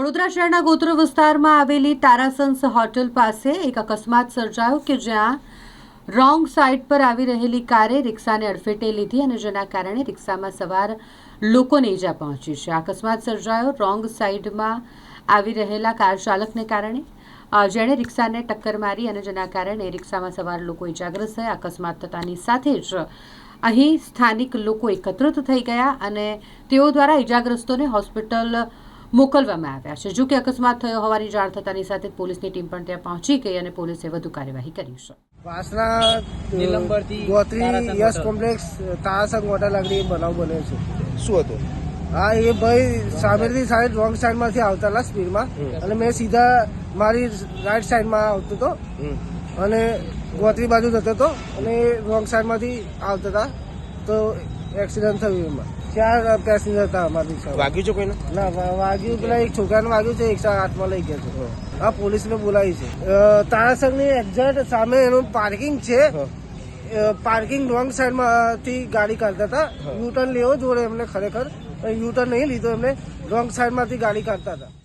વડોદરા શહેરના ગોત્ર વિસ્તારમાં આવેલી તારાસન્સ હોટલ પાસે એક અકસ્માત સર્જાયો કે જ્યાં રોંગ સાઈડ પર આવી રહેલી કારે રિક્ષાને અડફેટે લીધી અને જેના કારણે રિક્ષામાં સવાર લોકોને ઈજા પહોંચી છે. અકસ્માત સર્જાયો. રોંગ સાઈડમાં આવી રહેલા કાર ચાલકને કારણે જેણે રિક્ષાને ટક્કર મારી અને જેના કારણે રિક્ષામાં સવાર લોકો ઈજાગ્રસ્ત થયા. અકસ્માત થતાની સાથે જ અહીં સ્થાનિક લોકો એકત્રિત થઈ ગયા અને તેઓ દ્વારા ઈજાગ્રસ્તોને હોસ્પિટલ મોકલવામાં આવ્યા છે. જો કે અકસ્માત થયો હોવાની જાણ થતાની સાથે પોલીસની ટીમ પણ ત્યાં પહોંચી ગઈ અને પોલીસે વધુ કાર્યવાહી કરી છે. વાસના ગોત્રી યસ કોમ્પ્લેક્સ તારાસંગ મોટા લાગણી બનાવ બન્યો છે. શું હતું? હા એ ભાઈ સામેથી સાઈડ રોંગ સાઈડમાંથી આવતા હતા સ્પીડમાં અને મેં સીધા મારી રાઈટ સાઈડમાં આવતો હતો અને ગોત્રી બાજુ જતો હતો અને રોંગ સાઈડમાંથી આવતા હતા તો એક્સિડન્ટ થયું એમાં. ચાર પેસેન્જર હતા અમારી વાગ્યું છે કોઈને? ના વાગ્યું પેલા એક છોકરાને વાગ્યું છે એક હાથમાં લઈ ગયા છે. હા. પોલીસને બોલાવી છે. તારાસરની એક્ઝેક્ટ સામે એનું પાર્કિંગ છે. પાર્કિંગ રોંગ સાઈડમાંથી ગાડી કાઢતા હતા. યુટર્ન લેવો જોડે એમને ખરેખર. યુટર્ન નહીં લીધો એમને રોંગ સાઈડમાંથી ગાડી કાઢતા હતા.